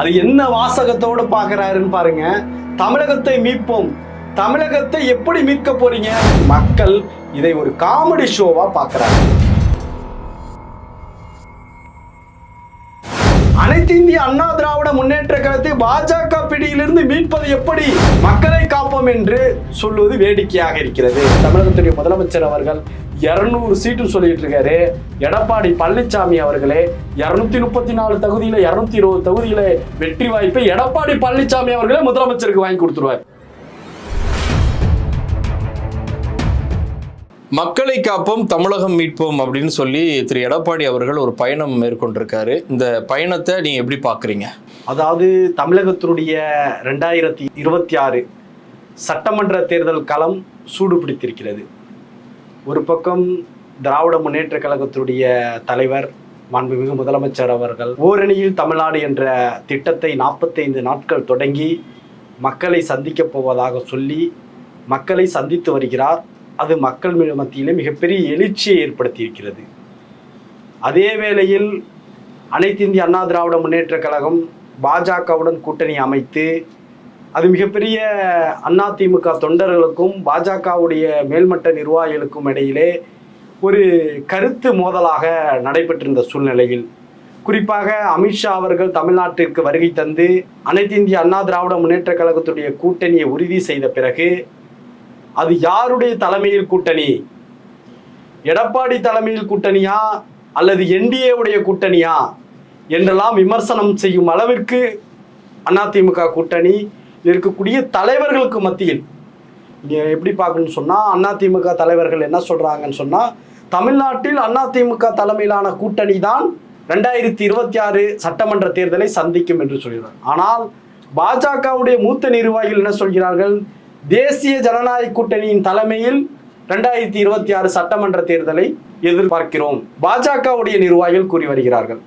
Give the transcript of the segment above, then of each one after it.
அது என்ன வாசகத்தோடு பார்க்குறாருன்னு பாருங்க. தமிழகத்தை மீட்போம். தமிழகத்தை எப்படி மீட்க போறீங்க? மக்கள் இதை ஒரு காமெடி ஷோவா பார்க்குறாங்க. அனைத்து இந்திய அண்ணா திராவிட முன்னேற்ற கழகத்தை பாஜக பிடியிலிருந்து மீட்பது எப்படி? மக்களை காப்போம் என்று சொல்வது வேடிக்கையாக இருக்கிறது. தமிழகத்துடைய முதலமைச்சர் அவர்கள் இருநூறு சீட்டு சொல்லிட்டு இருக்காரு எடப்பாடி பழனிசாமி அவர்களே இருநூத்தி முப்பத்தி நாலு தகுதியில இருநூத்தி இருபது தொகுதியில வெற்றி வாய்ப்பை எடப்பாடி பழனிசாமி அவர்களே முதலமைச்சருக்கு வாங்கி கொடுத்துருவார். மக்களை காப்போம் தமிழகம் மீட்போம் அப்படின்னு சொல்லி திரு எடப்பாடி அவர்கள் ஒரு பயணம் மேற்கொண்டிருக்காரு. இந்த பயணத்தை நீங்க எப்படி பாக்குறீங்க? அதாவது தமிழகத்தினுடைய ரெண்டாயிரத்தி இருபத்தி ஆறு சட்டமன்ற தேர்தல் களம் சூடு பிடித்திருக்கிறது ஒரு பக்கம் திராவிட முன்னேற்ற கழகத்துடைய தலைவர் மாண்புமிகு முதலமைச்சர் அவர்கள் ஓரணியில் தமிழ்நாடு என்ற திட்டத்தை நாற்பத்தைந்து நாட்கள் தொடங்கி மக்களை சந்திக்கப் போவதாக சொல்லி மக்களை சந்தித்து வருகிறார். அது மக்கள் மத்தியிலே மிகப்பெரிய எழுச்சியை ஏற்படுத்தியிருக்கிறது. அதே வேளையில் அனைத்து இந்திய அண்ணா திராவிட முன்னேற்ற கழகம் பாஜகவுடன் கூட்டணி அமைத்து அது மிகப்பெரிய அதிமுக தொண்டர்களுக்கும் பாஜகவுடைய மேல்மட்ட நிர்வாகிகளுக்கும் இடையிலே ஒரு கருத்து மோதலாக நடைபெற்றிருந்த சூழ்நிலையில் குறிப்பாக அமித்ஷா அவர்கள் தமிழ்நாட்டிற்கு வருகை தந்து அனைத்து இந்திய அண்ணா திராவிட முன்னேற்ற கழகத்துடைய கூட்டணியை உறுதி செய்த பிறகு அது யாருடைய தலைமையில் கூட்டணி? எடப்பாடி தலைமையில் கூட்டணியா? அல்லது என்டிஏவுடைய கூட்டணியா? என்றெல்லாம் விமர்சனம் செய்யும் அளவிற்கு அதிமுக கூட்டணி இருக்கக்கூடிய தலைவர்களுக்கு மத்தியில். நீங்கள் எப்படி பார்க்கணும்னு சொன்னால் அதிமுக தலைவர்கள் என்ன சொல்கிறாங்கன்னு சொன்னால் தமிழ்நாட்டில் அதிமுக தலைமையிலான கூட்டணி தான் ரெண்டாயிரத்தி இருபத்தி ஆறு சட்டமன்ற தேர்தலை சந்திக்கும் என்று சொல்கிறார். ஆனால் பாஜகவுடைய மூத்த நிர்வாகிகள் என்ன சொல்கிறார்கள்? தேசிய ஜனநாயக கூட்டணியின் தலைமையில் ரெண்டாயிரத்தி இருபத்தி ஆறு சட்டமன்ற தேர்தலை எதிர்பார்க்கிறோம் பாஜகவுடைய நிர்வாகிகள் கூறி வருகிறார்கள்.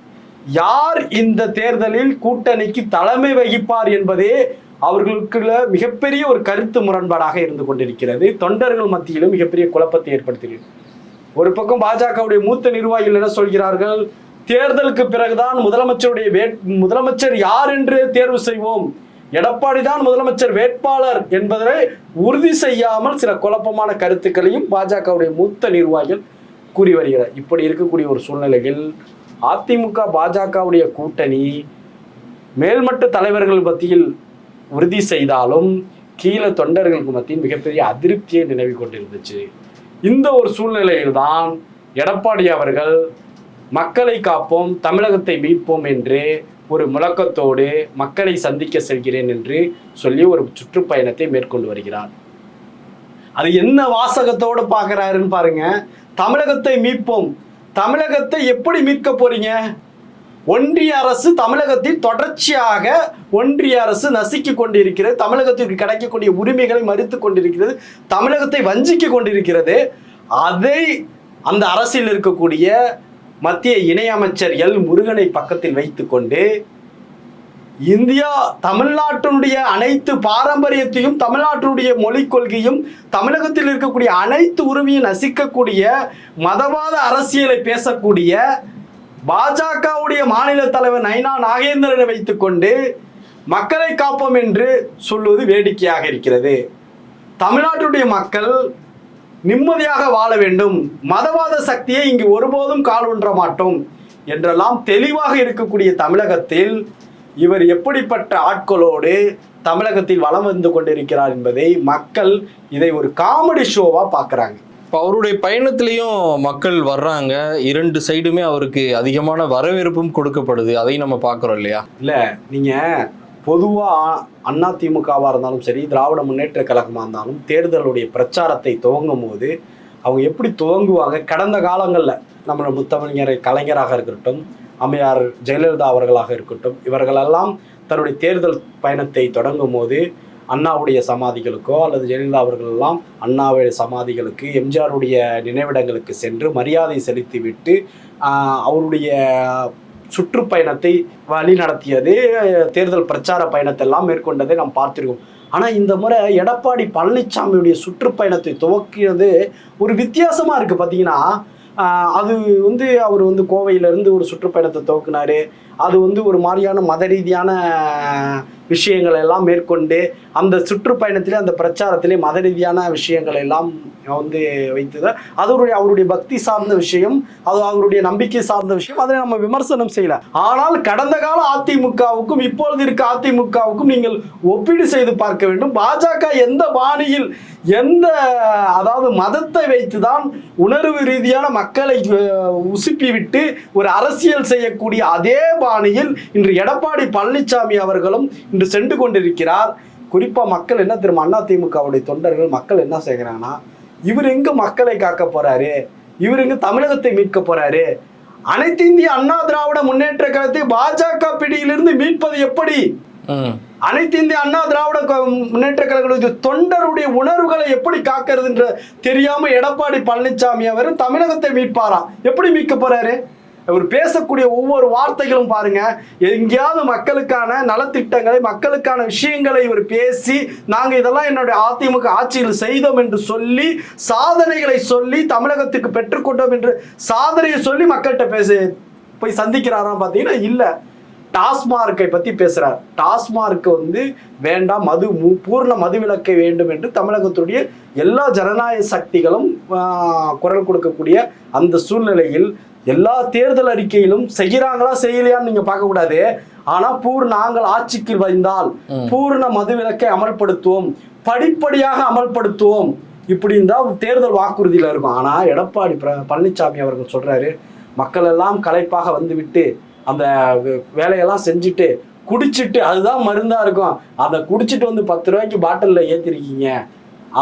யார் இந்த தேர்தலில் கூட்டணிக்கு தலைமை வகிப்பார் என்பதே அவர்களுக்குள்ள மிகப்பெரிய ஒரு கருத்து முரண்பாடாக இருந்து கொண்டிருக்கிறது. தொண்டர்கள் மத்தியிலும் மிகப்பெரிய குழப்பத்தை ஏற்படுத்துகிறது. ஒரு பக்கம் பாஜகவுடைய மூத்த நிர்வாகிகள் என்ன சொல்கிறார்கள்? தேர்தலுக்கு பிறகுதான் முதலமைச்சருடைய வேட் முதலமைச்சர் யார் என்று தேர்வு செய்வோம். எடப்பாடி தான் முதலமைச்சர் வேட்பாளர் என்பதை உறுதி செய்யாமல் சில குழப்பமான கருத்துக்களையும் பாஜகவுடைய மூத்த நிர்வாகிகள் கூறி வருகிறார். இப்படி இருக்கக்கூடிய ஒரு சூழ்நிலையில் அதிமுக பாஜகவுடைய கூட்டணி மேல்மட்ட தலைவர்கள் மத்தியில் உறுதி செய்தாலும் கீழே தொண்டர்களுக்கு மத்தியில் மிகப்பெரிய அதிருப்தியை நினைவு கொண்டிருந்துச்சு. இந்த ஒரு சூழ்நிலையில்தான் எடப்பாடி அவர்கள் மக்களை காப்போம் தமிழகத்தை மீட்போம் என்று ஒரு முழக்கத்தோடு மக்களை சந்திக்க செல்கிறேன் என்று சொல்லி ஒரு சுற்றுப்பயணத்தை மேற்கொண்டு வருகிறார். அது என்ன வாசகத்தோடு பார்க்குறாருன்னு பாருங்க. தமிழகத்தை மீட்போம். தமிழகத்தை எப்படி மீட்க போறீங்க? ஒன்றிய அரசு தமிழகத்தில் தொடர்ச்சியாக ஒன்றிய அரசு நசுக்கி கொண்டிருக்கிறது. தமிழகத்திற்கு கிடைக்கக்கூடிய உரிமைகளை மறுத்து கொண்டிருக்கிறது. தமிழகத்தை வஞ்சிக்க கொண்டிருக்கிறது. அதை அந்த அரசில் இருக்கக்கூடிய மத்திய இணையமைச்சர் எல். முருகனை பக்கத்தில் வைத்துக்கொண்டு இந்தியா தமிழ்நாட்டினுடைய அனைத்து பாரம்பரியத்தையும் தமிழ்நாட்டினுடைய மொழிக் கொள்கையும் தமிழகத்தில் இருக்கக்கூடிய அனைத்து உரிமையும் நசிக்கக்கூடிய மதவாத அரசியலை பேசக்கூடிய பாஜகவுடைய மாநில தலைவர் நைனா நாகேந்திரனை வைத்துக்கொண்டு மக்களை காப்போம் என்று சொல்வது வேடிக்கையாக இருக்கிறது. தமிழ்நாட்டுடைய மக்கள் நிம்மதியாக வாழ வேண்டும். மதவாத சக்தியை இங்கு ஒருபோதும் கால் ஊன்ற மாட்டோம் என்றெல்லாம் தெளிவாக இருக்கக்கூடிய தமிழகத்தில் இவர் எப்படிப்பட்ட ஆட்களோடு தமிழகத்தில் வலம் வந்து கொண்டிருக்கிறார் என்பதை மக்கள் இதை ஒரு காமெடி ஷோவாக பார்க்குறாங்க. இப்போ அவருடைய பயணத்திலையும் மக்கள் வர்றாங்க. இரண்டு சைடுமே அவருக்கு அதிகமான வரவேற்பும் கொடுக்கப்படுது. அதையும் நம்ம பார்க்குறோம் இல்லையா? இல்லை நீங்கள் பொதுவாக அதிமுகவாக இருந்தாலும் சரி திராவிட முன்னேற்ற கழகமாக இருந்தாலும் தேர்தலுடைய பிரச்சாரத்தை துவங்கும் போது அவங்க எப்படி துவங்குவாங்க? கடந்த காலங்களில் நம்மளோட முத்தமிழர் கலைஞராக இருக்கட்டும் அம்மையார் ஜெயலலிதா அவர்களாக இருக்கட்டும் இவர்களெல்லாம் தன்னுடைய தேர்தல் பயணத்தை தொடங்கும் போது அண்ணாவுடைய சமாதிகளுக்கோ அல்லது ஜெயலலிதா அவர்களெல்லாம் அண்ணாவுடைய சமாதிகளுக்கு எம்ஜிஆருடைய நினைவிடங்களுக்கு சென்று மரியாதை செலுத்திவிட்டு அவருடைய சுற்றுப்பயணத்தை வழி நடத்தியது தேர்தல் பிரச்சார பயணத்தை எல்லாம் மேற்கொண்டதை நாம் பார்த்திருக்கோம். ஆனால் இந்த முறை எடப்பாடி பழனிசாமியுடைய சுற்றுப்பயணத்தை துவக்கியது ஒரு வித்தியாசமாக இருக்குது பார்த்தீங்கன்னா அது வந்து அவர் வந்து கோவையிலேருந்து ஒரு சுற்றுப்பயணத்தை துவக்கினார். அது வந்து ஒரு மாதிரியான மத ரீதியான விஷயங்களை எல்லாம் மேற்கொண்டு அந்த சுற்றுப்பயணத்திலே அந்த பிரச்சாரத்திலே மத ரீதியான விஷயங்களை எல்லாம் வந்து வைத்தது. அதனுடைய அவருடைய பக்தி சார்ந்த விஷயம் அது அவருடைய நம்பிக்கை சார்ந்த விஷயம் அதை நம்ம விமர்சனம் செய்யல. ஆனால் கடந்த கால அதிமுகவுக்கும் இப்பொழுது இருக்க அதிமுகவுக்கும் நீங்கள் ஒப்பீடு செய்து பார்க்க வேண்டும். பாஜக எந்த பாணியில் எந்த அதாவது மதத்தை வைத்துதான் உணர்வு ரீதியான மக்களை உசுப்பி விட்டு ஒரு அரசியல் செய்யக்கூடிய அதே பாணியில் இன்று எடப்பாடி பழனிசாமி அவர்களும் இன்று சென்று கொண்டிருக்கிறார். குறிப்பா மக்கள் என்ன தெரியுமா? அண்ணா திமுகவுடைய தொண்டர்கள் மக்கள் என்ன செய்கிறாங்கன்னா இவர் எங்க மக்களை காக்க போறாரு? இவர் எங்க தமிழகத்தை மீட்க போறாரு? அனைத்து இந்திய அண்ணா திராவிட முன்னேற்ற கழகத்தை பாஜக பிடியிலிருந்து மீட்பது எப்படி? அனைத்து இந்திய அண்ணா திராவிட முன்னேற்ற கழகத்துடைய தொண்டருடைய உணர்வுகளை எப்படி காக்கிறதுன்ற தெரியாம எடப்பாடி பழனிசாமி அவர் தமிழகத்தை மீட்பாராம் எப்படி மீட்க போறாரு? அவர் பேசக்கூடிய ஒவ்வொரு வார்த்தைகளும் பாருங்க. எங்கேயாவது மக்களுக்கான நலத்திட்டங்களை மக்களுக்கான விஷயங்களை இவர் பேசி நாங்கள் இதெல்லாம் என்னுடைய அதிமுக ஆட்சியில் செய்தோம் என்று சொல்லி சாதனைகளை சொல்லி தமிழகத்துக்கு பெற்றுக்கொண்டோம் என்று சாதனையை சொல்லி மக்கள்கிட்ட பேச போய் சந்திக்கிறாராம் பார்த்தீங்கன்னா இல்லை. டாஸ்மார்க்கை பற்றி பேசுகிறார் டாஸ்மார்க் வந்து வேண்டாம் மது மு- பூர்ண மதுவிலக்கை வேண்டும் என்று தமிழகத்துடைய எல்லா ஜனநாயக சக்திகளும் குரல் கொடுக்கக்கூடிய அந்த சூழ்நிலையில் எல்லா தேர்தல் அறிக்கையிலும் செய்கிறாங்களா செய்யலையான்னு நீங்க பார்க்க கூடாது ஆனா பூர் நாங்கள் ஆட்சிக்கு வந்தால். பூர்ண மதுவிலக்கை அமல்படுத்துவோம். படிப்படியாக அமல்படுத்துவோம். இப்படின்னு தான் தேர்தல் வாக்குறுதியில இருக்கும். ஆனா எடப்பாடி பழனிசாமி அவர்கள் சொல்றாரு மக்கள் எல்லாம் களைப்பாக வந்துவிட்டு அந்த வேலையெல்லாம் செஞ்சுட்டு குடிச்சிட்டு அதுதான் மருந்தா இருக்கும். அதை குடிச்சிட்டு வந்து பத்து ரூபாய்க்கு பாட்டிலில் ஏத்திருக்கீங்க.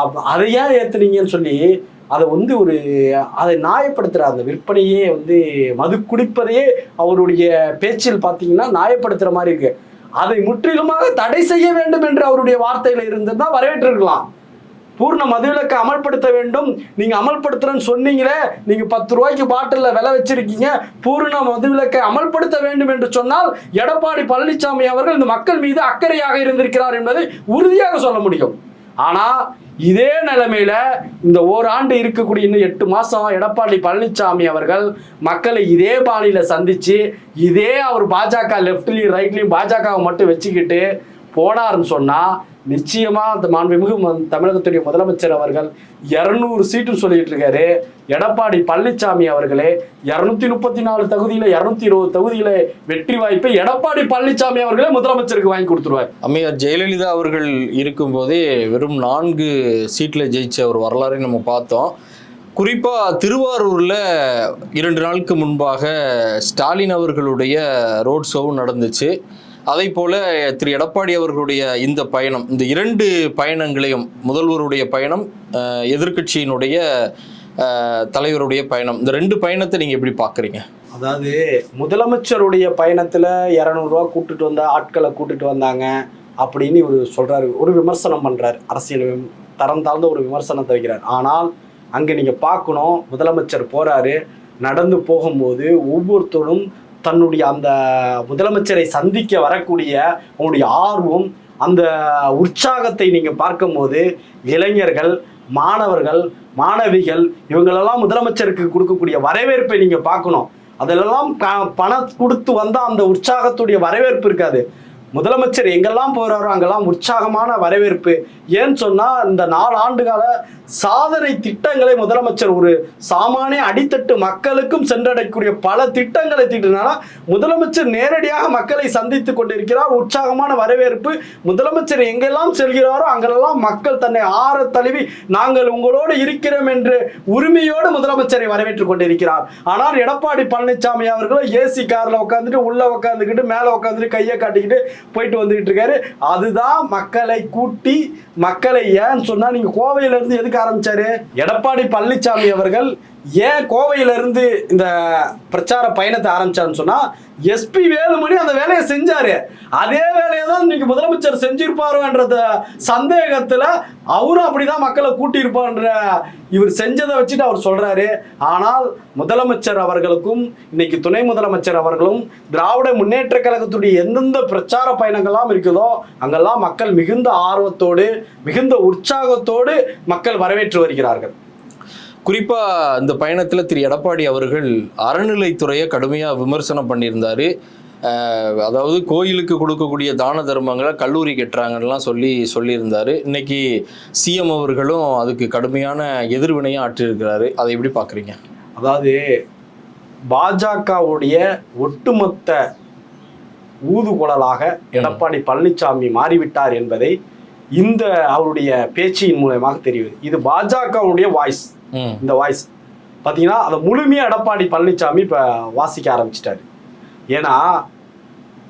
அப்ப அதை ஏன் ஏத்துனீங்கன்னு சொல்லி அதை வந்து ஒரு அதை நியாயப்படுத்துகிற அந்த விற்பனையே வந்து மது குடிப்பதையே அவருடைய பேச்சில் பார்த்தீங்கன்னா நியாயப்படுத்துகிற மாதிரி இருக்கு. அதை முற்றிலுமாக தடை செய்ய வேண்டும் என்று அவருடைய வார்த்தையில் இருந்திருந்தா வரவேற்றிருக்கலாம். பூர்ண மதுவிலக்கை அமல்படுத்த வேண்டும். நீங்க அமல்படுத்துறேன்னு சொன்னீங்களே நீங்க பத்து ரூபாய்க்கு பாட்டில்ல விலை வச்சிருக்கீங்க பூர்ண மதுவிலக்கை அமல்படுத்த வேண்டும் என்று சொன்னால் எடப்பாடி பழனிசாமி அவர்கள் இந்த மக்கள் மீது அக்கறையாக இருந்திருக்கிறார் என்பதை உறுதியாக சொல்ல முடியும். ஆனா இதே நிலைமையில இந்த ஓராண்டு இருக்கக்கூடிய இன்னும் எட்டு மாசம் எடப்பாடி பழனிசாமி அவர்கள் மக்களை இதே பாணியில சந்திச்சு இதே அவர் பாஜக லெஃப்ட்லயும் ரைட்லயும் பாஜகவை மட்டும் வச்சுக்கிட்டு போனாருன்னு சொன்னா நிச்சயமா அந்த மாண்புமிகு தமிழகத்துடைய முதலமைச்சர் அவர்கள் இருநூறு சீட்டு சொல்லிட்டு இருக்காரு எடப்பாடி பழனிசாமி அவர்களே இருநூத்தி முப்பத்தி நாலு தகுதியில இருநூத்தி இருபது தகுதியில வெற்றி வாய்ப்பை எடப்பாடி பழனிசாமி அவர்களே முதலமைச்சருக்கு வாங்கி கொடுத்துருவார். அம்மையார் ஜெயலலிதா அவர்கள் இருக்கும் போதே வெறும் நான்கு சீட்டில் ஜெயிச்ச ஒரு வரலாறை நம்ம பார்த்தோம். குறிப்பாக திருவாரூரில் இரண்டு நாளுக்கு முன்பாக ஸ்டாலின் அவர்களுடைய ரோட் ஷோவும் நடந்துச்சு. அதே போல திரு எடப்பாடி அவர்களுடைய இந்த பயணம் இந்த இரண்டு பயணங்களையும் முதல்வருடைய பயணம் எதிர்கட்சியினுடைய எதிர்க்கட்சியினுடைய தலைவருடைய பயணம் இந்த ரெண்டு பயணத்தை நீங்கள் எப்படி பார்க்குறீங்க? அதாவது முதலமைச்சருடைய பயணத்துல இரநூறுவா கூட்டுட்டு வந்த ஆட்களை கூட்டுட்டு வந்தாங்க அப்படின்னு இவர் சொல்றாரு. ஒரு விமர்சனம் பண்றாரு. அரசியல் தரம் தாழ்ந்த ஒரு விமர்சனத்தை வைக்கிறார். ஆனால் அங்கே நீங்கள் பார்க்கணும் முதலமைச்சர் போகிறாரு நடந்து போகும்போது ஒவ்வொருத்தரும் தன்னுடைய அந்த முதலமைச்சரை சந்திக்க வரக்கூடிய அவனுடைய ஆர்வம் அந்த உற்சாகத்தை நீங்கள் பார்க்கும்போது இளைஞர்கள் மாணவர்கள் மாணவிகள் இவங்களெல்லாம் முதலமைச்சருக்கு கொடுக்கக்கூடிய வரவேற்பை நீங்கள் பார்க்கணும். அதிலெல்லாம் க- பணம் கொடுத்து வந்தால் அந்த உற்சாகத்துடைய வரவேற்பு இருக்காது. முதலமைச்சர் எங்கெல்லாம் போறாரோ அங்கெல்லாம் உற்சாகமான வரவேற்பு. ஏன்னு சொன்னா இந்த நாலு ஆண்டு கால சாதனை திட்டங்களை முதலமைச்சர் ஒரு சாமானிய அடித்தட்டு மக்களுக்கும் சென்றடையக்கூடிய பல திட்டங்களை தீட்டினால முதலமைச்சர் நேரடியாக மக்களை சந்தித்து கொண்டிருக்கிறார் உற்சாகமான வரவேற்பு. முதலமைச்சர் எங்கெல்லாம் செல்கிறாரோ அங்கெல்லாம் மக்கள் தன்னை ஆற தழுவி நாங்கள் உங்களோடு இருக்கிறோம் என்று உரிமையோடு முதலமைச்சரை வரவேற்றுக் கொண்டிருக்கிறார். ஆனால் எடப்பாடி பழனிசாமி அவர்களும் ஏசி கார்ல உட்காந்துட்டு உள்ள உட்காந்துக்கிட்டு மேல உட்காந்துட்டு கையை காட்டிக்கிட்டு போயிட்டு வந்துகிட்டு இருக்காரு அதுதான் மக்களை கூட்டி மக்களை ஏன்னு சொன்னா நீங்க கோவையில இருந்து எதுக்கு ஆரம்பிச்சாரு? எடப்பாடி பழனிசாமி அவர்கள் ஏன் கோவையில இருந்து இந்த பிரச்சார பயணத்தை ஆரம்பிச்சாருன்னு சொன்னா எஸ்பி வேலுமணி அந்த வேலையை செஞ்சாரு. அதே வேலையை தான் இன்றைக்கி முதலமைச்சர் செஞ்சிருப்பாரோன்றத சந்தேகத்துல அவரும் அப்படிதான் மக்களை கூட்டியிருப்பான்ற இவர் செஞ்சதை வச்சுட்டு அவர் சொல்றாரு. ஆனால் முதலமைச்சர் அவர்களுக்கும் இன்னைக்கு துணை முதலமைச்சர் அவர்களும் திராவிட முன்னேற்ற கழகத்துடைய எந்தெந்த பிரச்சார பயணங்கள்லாம் இருக்குதோ அங்கெல்லாம் மக்கள் மிகுந்த ஆர்வத்தோடு மிகுந்த உற்சாகத்தோடு மக்கள் வரவேற்று வருகிறார்கள். குறிப்பாக இந்த பயணத்தில் திரு எடப்பாடி அவர்கள் அறநிலைத்துறையை கடுமையாக விமர்சனம் பண்ணியிருந்தார். அதாவது கோயிலுக்கு கொடுக்கக்கூடிய தான தர்மங்களை கல்லூரி கட்டுறாங்கலாம் சொல்லி சொல்லியிருந்தார். இன்னைக்கு சிஎம் அவர்களும் அதுக்கு கடுமையான எதிர்வினையும் ஆற்றியிருக்கிறாரு. அதை எப்படி பார்க்குறீங்க? அதாவது பாஜகவுடைய ஒட்டுமொத்த ஊதுகுழலாக எடப்பாடி பழனிசாமி மாறிவிட்டார் என்பதை இந்த அவருடைய பேச்சின் மூலயமாக தெரியுது. இது பாஜகவுடைய வாய்ஸ். இந்த வாய்ஸ். பார்த்தீங்கன்னா அதை முழுமையாக எடப்பாடி பழனிசாமி இப்போ வாசிக்க ஆரம்பிச்சிட்டாரு. ஏன்னா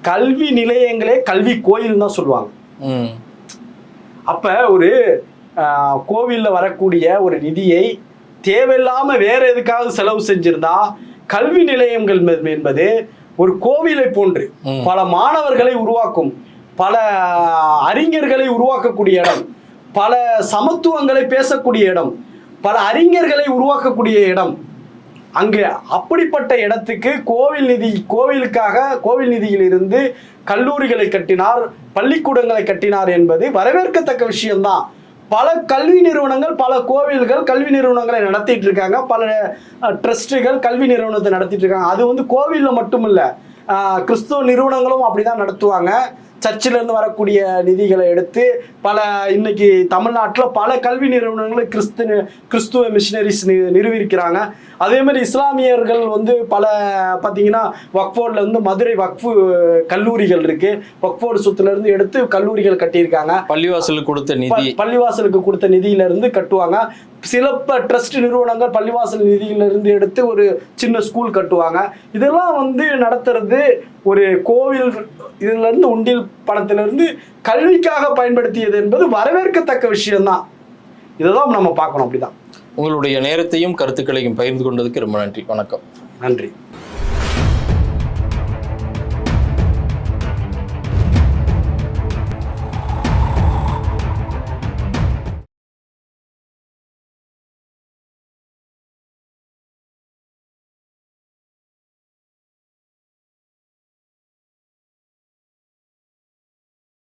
கல்வி நிலையங்களே கல்வி கோயில் தான் சொல்லுவாங்க. அப்போ ஒரு கோவிலில் வரக்கூடிய ஒரு நிதியை தேவையில்லாமல் வேற எதுக்காவது செலவு செஞ்சிருந்தா கல்வி நிலையங்கள் என்பது- ஒரு கோவிலை போன்று. பல மாணவர்களை உருவாக்கும் பல அறிஞர்களை உருவாக்கக்கூடிய இடம் பல சமத்துவங்களை பேசக்கூடிய இடம் பல அறிஞர்களை உருவாக்கக்கூடிய இடம். அங்கு அப்படிப்பட்ட இடத்துக்கு கோவில் நிதி கோவிலுக்காக கோவில் நிதியிலிருந்து கல்லூரிகளை கட்டினார் பள்ளிக்கூடங்களை கட்டினார் என்பது வரவேற்கத்தக்க விஷயம்தான். பல கல்வி நிறுவனங்கள் பல கோவில்கள் கல்வி நிறுவனங்களை நடத்திட்டு இருக்காங்க. பல ட்ரஸ்ட்டுகள் கல்வி நிறுவனத்தை நடத்திட்டு இருக்காங்க. அது வந்து கோவிலில் மட்டும் இல்லை கிறிஸ்துவ நிறுவனங்களும் அப்படிதான் நடத்துவாங்க. சர்ச்சில் இருந்து வரக்கூடிய நிதிகளை எடுத்து பல இன்னைக்கு தமிழ்நாட்டில் பல கல்வி நிறுவனங்களை கிறிஸ்து கிறிஸ்துவ மிஷினரிஸ் நிறுவியிருக்கிறாங்க. அதே மாதிரி இஸ்லாமியர்கள் வந்து பல பார்த்தீங்கன்னா வக்ஃபோர்டில் இருந்து மதுரை வக்ஃபு கல்லூரிகள் இருக்கு. வக்ஃபோர்டு சொத்துல இருந்து எடுத்து கல்லூரிகள் கட்டியிருக்காங்க. பள்ளிவாசலுக்கு கொடுத்த நிதி. பள்ளிவாசலுக்கு கொடுத்த நிதியில இருந்து கட்டுவாங்க. சில ட்ரஸ்ட் நிறுவனங்கள் பள்ளிவாசல் நிதியில இருந்து எடுத்து ஒரு சின்ன ஸ்கூல் கட்டுவாங்க. இதெல்லாம் வந்து நடத்துறது ஒரு கோவில் இதுல இருந்து உண்டியல் பணத்துல இருந்து கல்விக்காக பயன்படுத்தியது என்பது வரவேற்கத்தக்க விஷயம்தான். இதைதான் நம்ம பார்க்கணும் அப்படிதான். உங்களுடைய நேரத்தையும் கருத்துக்களையும் பகிர்ந்து கொண்டதுக்கு ரொம்ப நன்றி. வணக்கம். நன்றி.